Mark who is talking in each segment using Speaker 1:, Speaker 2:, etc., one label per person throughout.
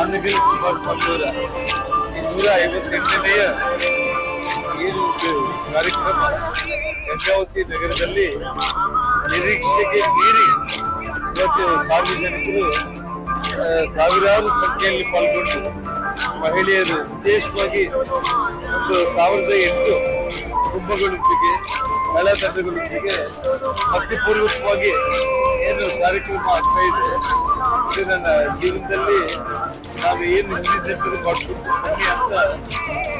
Speaker 1: ಕುಮಾರ್ ಪಲ್ಲೂರ ಈ ನೂರ ಐವತ್ತೆಂಟನೆಯ ಏನು ಇದು ಕಾರ್ಯಕ್ರಮ ಗಂಗಾವತಿ ನಗರದಲ್ಲಿ ನಿರೀಕ್ಷೆಗೆ ಮೀರಿ ಇವತ್ತು ಸಾರ್ವಜನಿಕರು ಸಾವಿರಾರು ಸಂಖ್ಯೆಯಲ್ಲಿ ಪಾಲ್ಗೊಂಡು ಮಹಿಳೆಯರು ವಿಶೇಷವಾಗಿ ಒಂದು ಸಾವಿರದ ಎಂಟು ಕುಟುಂಬಗಳೊಂದಿಗೆ ಮೇಳ ತಂಡಗಳೊಂದಿಗೆ ಭಕ್ತಿಪೂರ್ವಕವಾಗಿ ಏನು ಕಾರ್ಯಕ್ರಮ ಆಗ್ತಾ ಇದೆ, ಇದು ನನ್ನ ಜೀವನದಲ್ಲಿ ನಾನು ಏನು ಹಿಂದಿನ ಮಾಡ್ಕೊಂಡು ಬನ್ನಿ ಅಂತ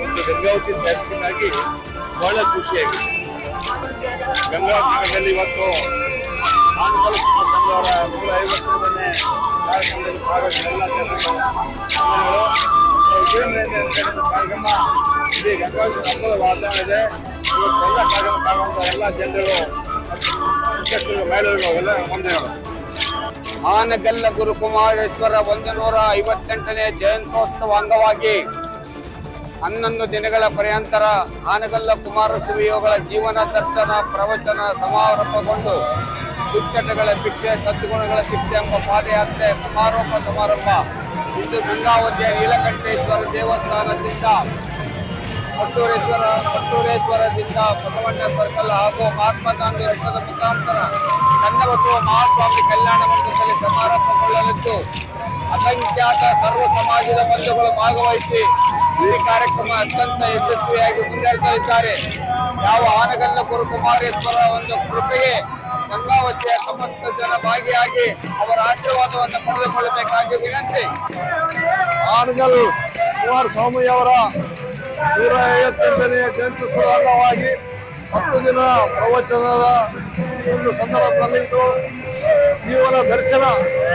Speaker 1: ಒಂದು ಗಂಗಾವತಿ ಬ್ಯಾಟ್ಸ್ಮನ್ ಬಹಳ ಖುಷಿಯಾಗಿದೆ. ಗಂಗಾವತಿ ಇವತ್ತು ಅವರ ಸಂಘವರ ನೂರ ಐವತ್ತೊಂದನೇ ಕಾರ್ಯಕ್ರಮದಲ್ಲಿ ಎಲ್ಲ ಜನಗಳು ಕಾರ್ಯಕ್ರಮ ಇದೆ. ಗಂಗಾವತಿ ಹಬ್ಬದ ವಾತಾವರಣ ಇದೆ. ಇವತ್ತೆಲ್ಲ ಕಾರ್ಯಕ್ರಮ ಪಾಲ್ಗೊಂಡ ಎಲ್ಲ ಜನರು ಮಹಿಳೆಯರು ಎಲ್ಲ ವಂದನೆಗಳು
Speaker 2: ಆನಗಲ್ಲ ಗುರುಕುಮಾರೇಶ್ವರ ಒಂದು ನೂರ ಐವತ್ತೆಂಟನೇ ಜಯಂತ್ಯೋತ್ಸವ ಅಂಗವಾಗಿ ಹನ್ನೊಂದು ದಿನಗಳ ಪರ್ಯಂತರ ಆನಗಲ್ಲ ಕುಮಾರಸ್ವಾಮಿಗಳ ಜೀವನ ದರ್ಶನ, ಪ್ರವಚನ ಸಮಾರಂಭಗೊಂಡು ದುಶ್ಚಟಗಳ ಭಿಕ್ಷೆ, ಸದ್ಗುಣಗಳ ಶಿಕ್ಷೆ ಎಂಬ ಪಾದಯಾತ್ರೆ ಸಮಾರೋಪ ಸಮಾರಂಭ ಇಂದು ಗಂಗಾವತಿಯ ನೀಲಕಂಠೇಶ್ವರ ದೇವಸ್ಥಾನದಿಂದ ಕೊಟ್ಟೂರೇಶ್ವರ ಕೊಟ್ಟೂರೇಶ್ವರದಿಂದ ಬಸವಣ್ಣ ಸರ್ಕಲ್ ಹಾಗೂ ಮಹಾತ್ಮ ಗಾಂಧಿ ವೃತ್ತದ ಮುಖಾಂತರ ಚನ್ನಬಸವ ಮಹಾಸ್ವಾಮಿ ಕಲ್ಯಾಣ ಮಂಟಪದಲ್ಲಿ ಸಮಾರಂಭಗೊಳ್ಳಲಿದ್ದು, ಅಸಂಖ್ಯಾತ ಸರ್ವ ಸಮಾಜದ ಬಂಧುಗಳು ಭಾಗವಹಿಸಿ ಈ ಕಾರ್ಯಕ್ರಮ ಅತ್ಯಂತ ಯಶಸ್ವಿಯಾಗಿ ಮುನ್ನಡೆಸಲಿದ್ದಾರೆ ಯಾವ ಆನಗಲ್ಲ ಗುರುಕುಮಾರೇಶ್ವರ ಒಂದು ಕೃಪೆಗೆ ಗಂಗಾವತಿಯ ಸಮಸ್ತ ಜನ ಭಾಗಿಯಾಗಿ ಅವರ ಆಶೀರ್ವಾದವನ್ನು ಪಡೆದುಕೊಳ್ಳಬೇಕಾಗಿ ವಿನಂತಿ.
Speaker 3: ಆನಗಲ್ ಕುಮಾರಸ್ವಾಮಿ ಅವರ ನೂರ ಐವತ್ತೆಂಟನೆಯ ಜಯಂತ್ಯುತ್ಸವ ಅಂಗವಾಗಿ ಹತ್ತು ದಿನ ಪ್ರವಚನದ ಒಂದು ಸಂದರ್ಭದಲ್ಲಿ ಇದು ಜೀವನ ದರ್ಶನ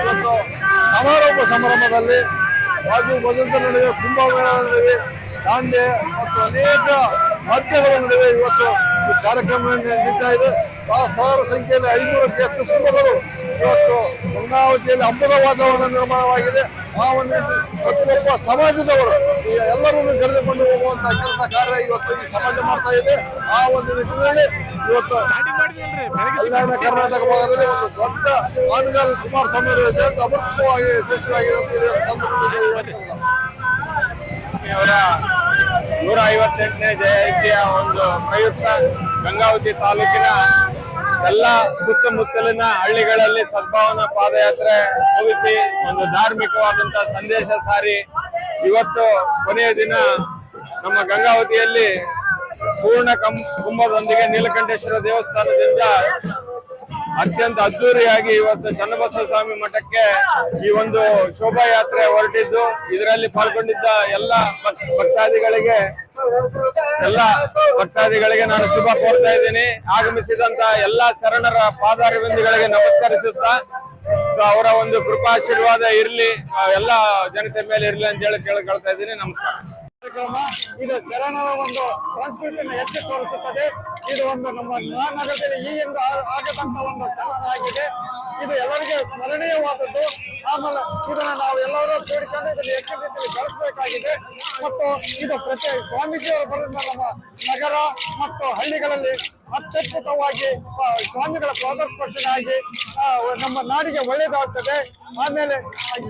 Speaker 3: ಒಂದು ಸಮಾರೋಪ ಸಮಾರಂಭದಲ್ಲಿ ರಾಜು ಭಜಂತ ನಡುವೆ ಕುಂಭಮೇಳ ನಡುವೆ ದಾಂಡೆ ಮತ್ತು ಅನೇಕ ಮಾಧ್ಯಮಗಳ ನಡುವೆ ಇವತ್ತು ಈ ಕಾರ್ಯಕ್ರಮ ಇದೆ ಸಹಸ್ರಾರು ಸಂಖ್ಯೆಯಲ್ಲಿ ಐನೂರಕ್ಕೆ ಹೆಚ್ಚು ಕುಟುಂಬಗಳು ಇವತ್ತು ಗಂಗಾವತಿಯಲ್ಲಿ ಹಬ್ಬದ ವಾತಾವರಣ ನಿರ್ಮಾಣವಾಗಿದೆ. ಆ ಒಂದು ಪ್ರತಿಯೊಬ್ಬ ಸಮಾಜದವರು ಎಲ್ಲರನ್ನು ಕರೆದುಕೊಂಡು ಹೋಗುವಂತಹ ಕೆಲಸ ಕಾರ್ಯ ಇವತ್ತು ಈ ಸಮಾಜ ಮಾಡ್ತಾ ಇದೆ. ಆ ಒಂದು ನಿಟ್ಟಿನಲ್ಲಿ ಇವತ್ತು ಕಲ್ಯಾಣ ಕರ್ನಾಟಕ ಭಾಗದಲ್ಲಿ ಒಂದು ದೊಡ್ಡ ಆನಗಾಲ್ ಕುಮಾರಸ್ವಾಮಿ ಸ್ವಾಮಿ ಜಯಂತಿ ಅಮೃತವಾಗಿ ಯಶಸ್ವಿಯಾಗಿರುತ್ತೆ ಸಂದರ್ಭದಲ್ಲಿ
Speaker 1: ನೂರ ಐವತ್ತೆಂಟನೇ ಜಯಂತಿಯ ಒಂದು ಪ್ರಯುಕ್ತ ಗಂಗಾವತಿ ತಾಲೂಕಿನ ಎಲ್ಲ ಸುತ್ತಮುತ್ತಲಿನ ಹಳ್ಳಿಗಳಲ್ಲಿ ಸದ್ಭಾವನಾ ಪಾದಯಾತ್ರೆ ಮುಗಿಸಿ ಒಂದು ಧಾರ್ಮಿಕವಾದಂತಹ ಸಂದೇಶ ಸಾರಿ ಇವತ್ತು ಕೊನೆಯ ದಿನ ನಮ್ಮ ಗಂಗಾವತಿಯಲ್ಲಿ ಪೂರ್ಣ ಕಂ ಕುಂಭದೊಂದಿಗೆ ನೀಲಕಂಠೇಶ್ವರ ದೇವಸ್ಥಾನದಿಂದ ಅತ್ಯಂತ ಅದ್ದೂರಿಯಾಗಿ ಇವತ್ತು ಚನ್ನಬಸವ ಸ್ವಾಮಿ ಮಠಕ್ಕೆ ಈ ಒಂದು ಶೋಭಾಯಾತ್ರೆ ಹೊರಟಿದ್ದು. ಇದರಲ್ಲಿ ಪಾಲ್ಗೊಂಡಿದ್ದ ಎಲ್ಲ ಭಕ್- ಭಕ್ತಾದಿಗಳಿಗೆ ಎಲ್ಲ ಭಕ್ತಾದಿಗಳಿಗೆ ನಾನು ಶುಭ ಕೋರ್ತಾ ಇದ್ದೀನಿ. ಆಗಮಿಸಿದಂತ ಎಲ್ಲಾ ಶರಣರ ಪಾದಾರವಿಂದಗಳಿಗೆ ನಮಸ್ಕರಿಸುತ್ತಾ ಅವರ ಒಂದು ಕೃಪಾಶೀರ್ವಾದ ಇರ್ಲಿ ಎಲ್ಲ ಜನತೆ ಮೇಲೆ ಇರ್ಲಿ ಅಂತ ಹೇಳಿ ಕೇಳ್ಕೊಳ್ತಾ ಇದ್ದೀನಿ. ನಮಸ್ಕಾರ.
Speaker 3: ಇದು ಶರಣರ ಒಂದು ಸಂಸ್ಕೃತಿಯನ್ನು ಹೆಚ್ಚು ತೋರಿಸುತ್ತದೆ. ಇದು ಒಂದು ನಮ್ಮ ಮಹಾನಗರದಲ್ಲಿ ಈ ಆ- ಆಗದಂತ ಒಂದು ಕೆಲಸ ಆಗಿದೆ. ಇದು ಎಲ್ಲರಿಗೆ ಸ್ಮರಣೀಯವಾದದ್ದು. ಆಮೇಲೆ ಇದನ್ನ ನಾವು ಎಲ್ಲರೂ ಸೇರಿಕೊಂಡು ಇದನ್ನ ಹೆಚ್ಚಿನ ರೀತಿಯಲ್ಲಿ ಬೆಳೆಸಬೇಕಾಗಿದೆ. ಮತ್ತು ಇದು ಪ್ರತಿ ಸ್ವಾಮೀಜಿಯವರು ಬರೆದ ನಮ್ಮ ನಗರ ಮತ್ತು ಹಳ್ಳಿಗಳಲ್ಲಿ ಅತ್ಯದ್ಭುತವಾಗಿ ಸ್ವಾಮಿಗಳ ಪಾದಸ್ಪರ್ಶನಾಗಿ ಆ, ನಮ್ಮ ನಾಡಿಗೆ ಒಳ್ಳೆಯದಾಗ್ತದೆ ಆಮೇಲೆ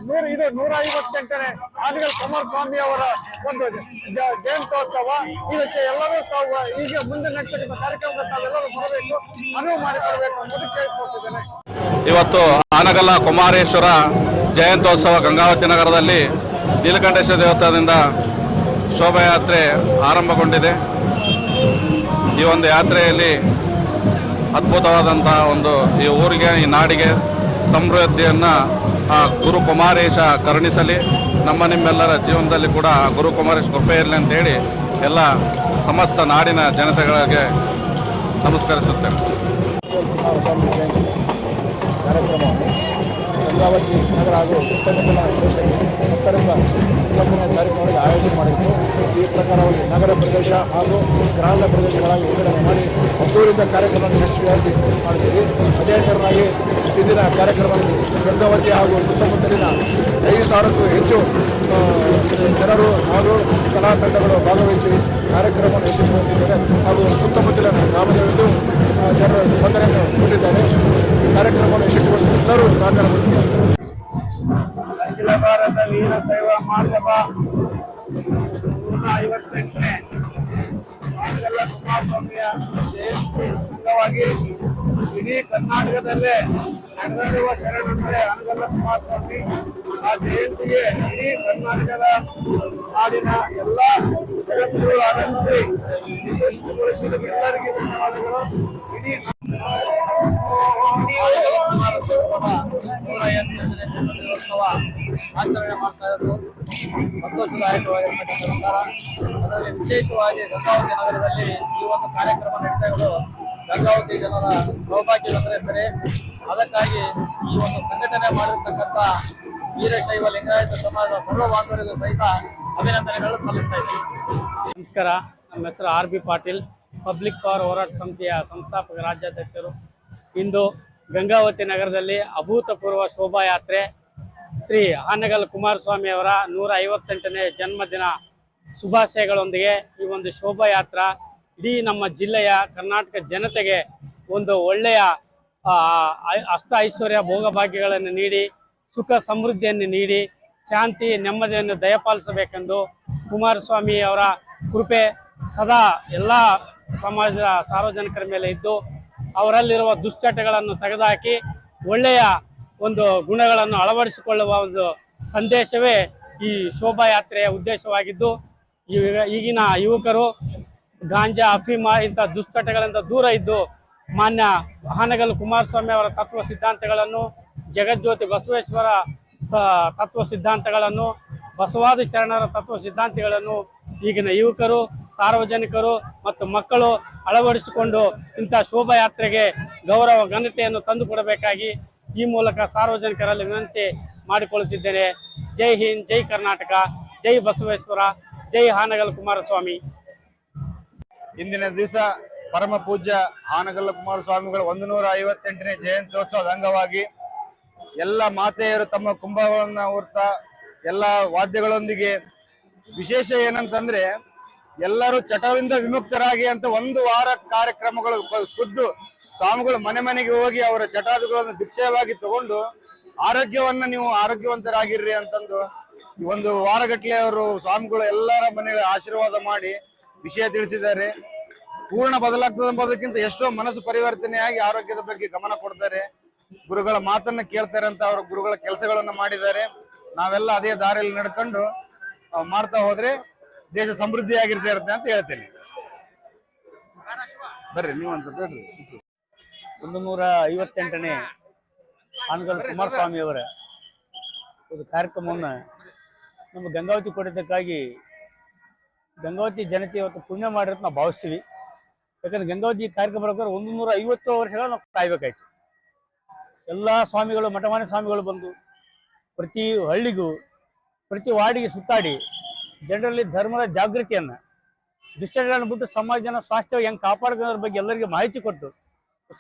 Speaker 3: ನೂರ ಇದು ನೂರ ಐವತ್ತೆಂಟನೇ ಆದಿಗಲ್ ಕುಮಾರಸ್ವಾಮಿ ಅವರ ಒಂದು ಜ- ಜಯಂತ್ಯೋತ್ಸವ. ಇದಕ್ಕೆ ಎಲ್ಲರೂ ತಾವು ಈಗ ಮುಂದೆ ನಡ್ತಕ್ಕಂಥ ಕಾರ್ಯಕ್ರಮಕ್ಕೆ ತಾವೆಲ್ಲರೂ ಬರಬೇಕು ಅನುವು ಮಾಡಿಕೊಡ್ಬೇಕು ಅನ್ನೋದು ಕೇಳ್ಕೊತಿದ್ದೇನೆ
Speaker 4: ಇವತ್ತು ಆನಗಲ್ಲ ಕುಮಾರೇಶ್ವರ ಜಯಂತ್ಯೋತ್ಸವ ಗಂಗಾವತಿ ನಗರದಲ್ಲಿ ನೀಲಕಂಠೇಶ್ವರ ದೇವತಾದಿಂದ ಶೋಭಾಯಾತ್ರೆ ಆರಂಭಗೊಂಡಿದೆ. ಈ ಒಂದು ಯಾತ್ರೆಯಲ್ಲಿ ಅದ್ಭುತವಾದಂಥ ಒಂದು ಈ ಊರಿಗೆ, ಈ ನಾಡಿಗೆ ಸಮೃದ್ಧಿಯನ್ನು ಆ ಗುರು ಕುಮಾರೇಶ ಕರುಣಿಸಲಿ. ನಮ್ಮ ನಿಮ್ಮೆಲ್ಲರ ಜೀವನದಲ್ಲಿ ಕೂಡ ಗುರು ಕುಮಾರೇಶ್ ಕೃಪೆ ಇರಲಿ ಅಂತೇಳಿ ಎಲ್ಲ ಸಮಸ್ತ ನಾಡಿನ ಜನತೆಗಳಿಗೆ ನಮಸ್ಕರಿಸುತ್ತೇನೆ.
Speaker 5: ಕುಮಾರಸ್ವಾಮಿ ಗಂಗಾವತಿ ನಗರ ಹಾಗೂ ಸುತ್ತಮುತ್ತಲ ಪ್ರದೇಶದಲ್ಲಿ ಹತ್ತರಿಂದ ಇಪ್ಪತ್ತನೇ ತಾರೀಕಿನವರೆಗೆ ಆಯೋಜನೆ ಮಾಡಿತ್ತು. ಈ ಪ್ರಕಾರವಾಗಿ ನಗರ ಪ್ರದೇಶ ಹಾಗೂ ಗ್ರಾಮೀಣ ಪ್ರದೇಶಗಳಾಗಿ ವಿಂಗಡಣೆ ಮಾಡಿ ಅದ್ದೂರಿಂದ ಕಾರ್ಯಕ್ರಮವನ್ನು ಯಶಸ್ವಿಯಾಗಿ ಮಾಡಿದ್ದೀವಿ ಅದೇ ಥರನಾಗಿ ಇಂದಿನ ಕಾರ್ಯಕ್ರಮದಲ್ಲಿ ಗಂಗಾವತಿ ಹಾಗೂ ಸುತ್ತಮುತ್ತಲಿನ ಐದು ಸಾವಿರಕ್ಕೂ ಹೆಚ್ಚು ಜನರು ಹಾಗೂ ಕಲಾ ತಂಡಗಳು ಭಾಗವಹಿಸಿ ಕಾರ್ಯಕ್ರಮವನ್ನು ಯಶಸ್ವಿಗೊಳಿಸಿದ್ದಾರೆ. ಹಾಗೂ ಸುತ್ತಮುತ್ತಲಿನ ಗ್ರಾಮದಲ್ಲಿದ್ದು ಜನರು ಸ್ಪಂದನೆಯನ್ನು ಕೊಟ್ಟಿದ್ದಾರೆ. ಕಾರ್ಯಕ್ರಮವನ್ನು ಯಶಸ್ವಿಗೊಳಿಸಲು ಎಲ್ಲರೂ ಸಹಕಾರ ಮಾಡಿದ್ದಾರೆ
Speaker 6: ಅಖಿಲ ಭಾರತ ವೀರಶೈವ ಮಹಾಸಭಾ ನೂರ ಐವತ್ತೆಂಟನೇ ಆನಗಲ್ಲ ಕುಮಾರಸ್ವಾಮಿಯ ಜಯಂತಿ ಅಂಗವಾಗಿ ಇಡೀ ಕರ್ನಾಟಕದಲ್ಲೇ ನಡೆದಿರುವ ಶರಣಂದ್ರೆ ಅನಗಲ್ಲ ಕುಮಾರಸ್ವಾಮಿ ಆ ಜಯಂತಿಗೆ ಇಡೀ ಕರ್ನಾಟಕದ ನಾಡಿನ ಎಲ್ಲ ಜಗತ್ತುಗಳು ಆಗಮಿಸಿ ವಿಶೇಷಗೊಳಿಸಿದ ಎಲ್ಲರಿಗೆ ಧನ್ಯವಾದಗಳು ಇಡೀ
Speaker 7: ಆಚರಣೆ ಮಾಡ್ತಾ ಇರೋದು. ಸಂತೋಷದಾಯಕವಾಗಿರ್ತಕ್ಕಂಥ ವಿಚಾರ ಅದರಲ್ಲಿ ವಿಶೇಷವಾಗಿ ಗಂಗಾವತಿ ನಗರದಲ್ಲಿ ಈ ಒಂದು ಕಾರ್ಯಕ್ರಮ ನಡೀತಾ ಇರೋದು. ಗಂಗಾವತಿ ಜನರ ಸೌಭಾಗ್ಯವೆಂದರೆ ಸರಿ. ಅದಕ್ಕಾಗಿ ಈ ಒಂದು ಸಂಘಟನೆ ಮಾಡಿರ್ತಕ್ಕಂಥ ವೀರಶೈವ ಲಿಂಗಾಯತ ಸಮಾಜದ ಸರ್ವ ಬಾಂಧವರಿಗೂ ಸಹಿತ ಅಭಿನಂದನೆಗಳು ಸಲ್ಲಿಸ್ತಾ ಇದ್ದೀನಿ. ನಮಸ್ಕಾರ. ನಮ್ಮ ಹೆಸರು R B Patil. Public power ಹೋರಾಟ ಸಮಿತಿಯ ಸಂಸ್ಥಾಪಕ ರಾಜ್ಯಾಧ್ಯಕ್ಷರು. ಇಂದು ಗಂಗಾವತಿ ನಗರದಲ್ಲಿ ಅಭೂತಪೂರ್ವ ಶೋಭಾಯಾತ್ರೆ ಶ್ರೀ ಹಾನಗಲ್ ಕುಮಾರಸ್ವಾಮಿ ಅವರ ನೂರ ಐವತ್ತೆಂಟನೇ ಜನ್ಮದಿನ ಶುಭಾಶಯಗಳೊಂದಿಗೆ ಈ ಒಂದು ಶೋಭಾಯಾತ್ರ ಇಡೀ ನಮ್ಮ ಜಿಲ್ಲೆಯ ಕರ್ನಾಟಕ ಜನತೆಗೆ ಒಂದು ಒಳ್ಳೆಯ ಅಷ್ಟ ಐಶ್ವರ್ಯ ಭೋಗಭಾಗ್ಯಗಳನ್ನು ನೀಡಿ, ಸುಖ ಸಮೃದ್ಧಿಯನ್ನು ನೀಡಿ, ಶಾಂತಿ, ನೆಮ್ಮದಿಯನ್ನು ದಯಪಾಲಿಸಬೇಕೆಂದು ಕುಮಾರಸ್ವಾಮಿ ಅವರ ಕೃಪೆ ಸದಾ ಎಲ್ಲ ಸಮಾಜದ ಸಾರ್ವಜನಿಕರ ಮೇಲೆ ಇದ್ದು ಅವರಲ್ಲಿರುವ ದುಶ್ಚಟಗಳನ್ನು ತೆಗೆದುಹಾಕಿ ಒಳ್ಳೆಯ ಒಂದು ಗುಣಗಳನ್ನು ಅಳವಡಿಸಿಕೊಳ್ಳುವ ಒಂದು ಸಂದೇಶವೇ ಈ ಶೋಭಾಯಾತ್ರೆಯ ಉದ್ದೇಶವಾಗಿದ್ದು ಈಗ- ಈಗಿನ ಯುವಕರು ಗಾಂಜಾ, ಅಫೀಮ ಇಂಥ ದುಶ್ಚಟಗಳಿಂದ ದೂರ ಇದ್ದು ಮಾನ್ಯ ಹಾನಗಲ್ ಕುಮಾರಸ್ವಾಮಿ ಅವರ ತತ್ವ ಸಿದ್ಧಾಂತಗಳನ್ನು, ಜಗಜ್ಯೋತಿ ಬಸವೇಶ್ವರ ಸ ತತ್ವ ಸಿದ್ಧಾಂತಗಳನ್ನು, ಬಸವಾದಿ ಶರಣರ ತತ್ವ ಸಿದ್ಧಾಂತಗಳನ್ನು ಈಗಿನ ಯುವಕರು, ಸಾರ್ವಜನಿಕರು ಮತ್ತು ಮಕ್ಕಳು ಅಳವಡಿಸಿಕೊಂಡು ಇಂಥ ಶೋಭಾಯಾತ್ರೆಗೆ ಗೌರವ, ಘನತೆಯನ್ನು ತಂದುಕೊಡಬೇಕಾಗಿ ಈ ಮೂಲಕ ಸಾರ್ವಜನಿಕರಲ್ಲಿ ವಿನಂತಿ ಮಾಡಿಕೊಳ್ಳುತ್ತಿದ್ದೇನೆ. ಜೈ ಹಿಂದ್, ಜೈ ಕರ್ನಾಟಕ, ಜೈ ಬಸವೇಶ್ವರ, ಜೈ ಹಾನಗಲ್ ಕುಮಾರಸ್ವಾಮಿ.
Speaker 6: ಇಂದಿನ ದಿವಸ ಪರಮ ಪೂಜ್ಯ ಹಾನಗಲ್ ಕುಮಾರಸ್ವಾಮಿಗಳ ಒಂದು ನೂರ ಐವತ್ತೆಂಟನೇ ಜಯಂತ್ಯೋತ್ಸವದ ಅಂಗವಾಗಿ ಎಲ್ಲ ಮಾತೆಯರು ತಮ್ಮ ಕುಂಭಗಳನ್ನು ಹೊರ್ತಾ ಎಲ್ಲ ವಾದ್ಯಗಳೊಂದಿಗೆ ವಿಶೇಷ ಏನಂತಂದ್ರೆ ಎಲ್ಲರೂ ಚಟದಿಂದ ವಿಮುಕ್ತರಾಗಿ ಅಂತ ಒಂದು ವಾರ ಕಾರ್ಯಕ್ರಮಗಳು ಖುದ್ದು ಸ್ವಾಮಿಗಳು ಮನೆ ಮನೆಗೆ ಹೋಗಿ ಅವರ ಚಟಾದುಗಳನ್ನು ಭಿಕ್ಷೆಯವಾಗಿ ತಗೊಂಡು ಆರೋಗ್ಯವನ್ನ ನೀವು ಆರೋಗ್ಯವಂತರಾಗಿರ್ರಿ ಅಂತಂದು ಒಂದು ವಾರಗಟ್ಲೆ ಅವರು ಸ್ವಾಮಿಗಳು ಎಲ್ಲರ ಮನೆಗೆ ಆಶೀರ್ವಾದ ಮಾಡಿ ವಿಷಯ ತಿಳಿಸಿದ್ದಾರೆ. ಪೂರ್ಣ ಬದಲಾಗ್ತದೆ ಎಂಬುದಕ್ಕಿಂತ ಎಷ್ಟೋ ಮನಸ್ಸು ಪರಿವರ್ತನೆಯಾಗಿ ಆರೋಗ್ಯದ ಬಗ್ಗೆ ಗಮನ ಕೊಡ್ತಾರೆ. ಗುರುಗಳ ಮಾತನ್ನ ಕೇಳ್ತಾರೆ ಅಂತ ಅವರು ಗುರುಗಳ ಕೆಲಸಗಳನ್ನ ಮಾಡಿದ್ದಾರೆ. ನಾವೆಲ್ಲ ಅದೇ ದಾರಿಯಲ್ಲಿ ನಡ್ಕೊಂಡು ಮಾಡ್ತಾ ಹೋದ್ರೆ ದೇಶ ಸಮೃದ್ಧಿಯಾಗಿರ್ತಾ ಇರುತ್ತೆ ಅಂತ ಹೇಳ್ತೇನೆ. ಬರ್ರಿ, ನೀವು ಅನ್ಸುತ್ತೆ ಹೇಳ್ರಿ.
Speaker 7: ಒಂದು ನೂರ ಐವತ್ತೆಂಟನೇ ಹಾನಗಲ್ ಕುಮಾರಸ್ವಾಮಿ ಅವರ, ಒಂದು ಕಾರ್ಯಕ್ರಮವನ್ನು ನಮ್ಮ ಗಂಗಾವತಿ ಕೊಡಿದ್ದಕ್ಕಾಗಿ ಗಂಗಾವತಿ ಜನತೆ ಇವತ್ತು ಪುಣ್ಯ ಮಾಡಿರೋದು ನಾವು ಭಾವಿಸ್ತೀವಿ. ಯಾಕಂದ್ರೆ ಗಂಗಾವತಿ ಕಾರ್ಯಕ್ರಮ ಬರೋಕ್ಕೆ ಒಂದು ನೂರ ಐವತ್ತು ವರ್ಷಗಳು ನಾವು ಕಾಯ್ಬೇಕಾಯ್ತು. ಎಲ್ಲ ಸ್ವಾಮಿಗಳು, ಮಠಮಾನ್ಯ ಸ್ವಾಮಿಗಳು ಬಂದು ಪ್ರತಿ ಹಳ್ಳಿಗೂ, ಪ್ರತಿ ವಾರ್ಡಿಗೆ ಸುತ್ತಾಡಿ ಜನರಲ್ಲಿ ಧರ್ಮದ ಜಾಗೃತಿಯನ್ನ ದುಷ್ಟಗಳನ್ನು ಬಿಟ್ಟು ಸಮಾಜನ ಸ್ವಾಸ್ಥ್ಯ ಹೆಂಗೆ ಕಾಪಾಡ್ಕೊಳ್ಳೋದ್ರ ಬಗ್ಗೆ ಎಲ್ಲರಿಗೂ ಮಾಹಿತಿ ಕೊಟ್ಟು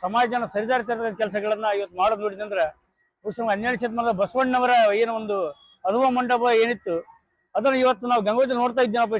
Speaker 7: ಸಮಾಜನ ಸರಿದಾರಿ ತರದ ಕೆಲಸಗಳನ್ನ ಇವತ್ತು ಮಾಡೋದು ನೋಡಿದಂದ್ರೆ ಪುರುಷ ಹನ್ನೆರಡು ಶತಮಾನದ ಬಸವಣ್ಣವರ ಏನೋ ಒಂದು ಅನುಭವ ಮಂಟಪ ಏನಿತ್ತು, ಅದನ್ನು ಇವತ್ತು ನಾವು ಗಂಗೋತ್ರಿ ನೋಡ್ತಾ ಇದ್ದೀನಪ್ಪ.